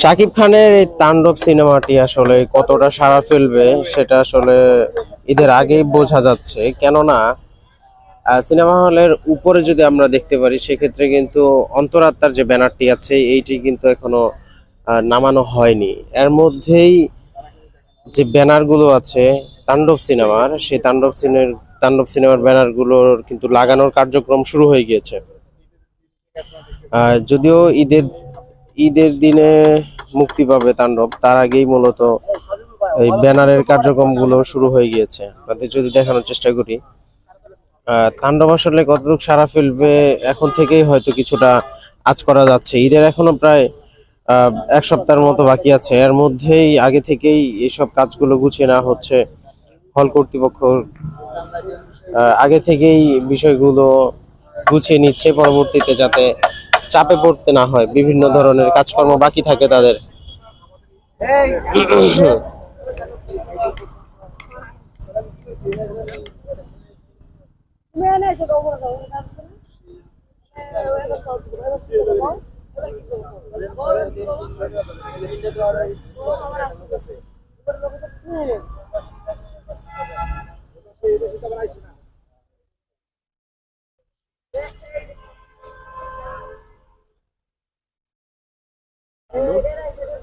শাকিব খানের এই তাণ্ডব সিনেমাটি আসলে কতটা সাড়া ফেলবে, সেটা আসলে ঈদের আগেই বোঝা যাচ্ছে। কেননা সিনেমা হলের উপরে যদি আমরা দেখতে পারি, সেক্ষেত্রে কিন্তু অন্তরাত্মার যে ব্যানারটি আছে, এইটি কিন্তু এখনও নামানো হয়নি। এর মধ্যেই যে ব্যানারগুলো আছে, তাণ্ডব সিনেমার, সেই তাণ্ডব সিনের, তাণ্ডব সিনেমার ব্যানারগুলোর কিন্তু লাগানোর কার্যক্রম শুরু হয়ে গিয়েছে। যদিও ঈদের ঈদের দিনে মুক্তি পাবে তাণ্ডব। তার আগেই মূলত এই ব্যানারের কার্যক্রমগুলো শুরু হয়ে গিয়েছে। আপনাদের যদি দেখানোর চেষ্টা করি তাণ্ডব আসলে কতটুকু সারা ফেলবে এখন থেকেই হয়তো কিছুটা আজ করা যাচ্ছে। ঈদের এখনও প্রায় এক সপ্তাহের মতো বাকি আছে। এর মধ্যেই আগে থেকেই এইসব কাজগুলো গুছিয়ে নেওয়া হচ্ছে হল কর্তৃপক্ষ। আগে থেকেই বিষয়গুলো গুছিয়ে নিচ্ছে পরবর্তীতে যাতে চাপে পড়তে না হয় বিভিন্ন ধরনের কাজকর্ম বাকি থাকে তাদের।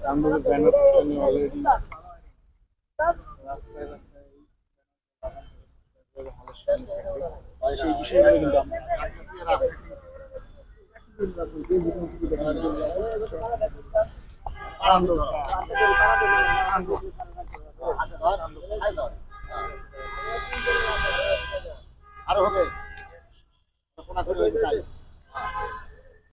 তাণ্ডবের ব্যানার পোস্টার অলরেডি সেই বিষয়গুলো কিন্তু আরও হবে। কোনা করে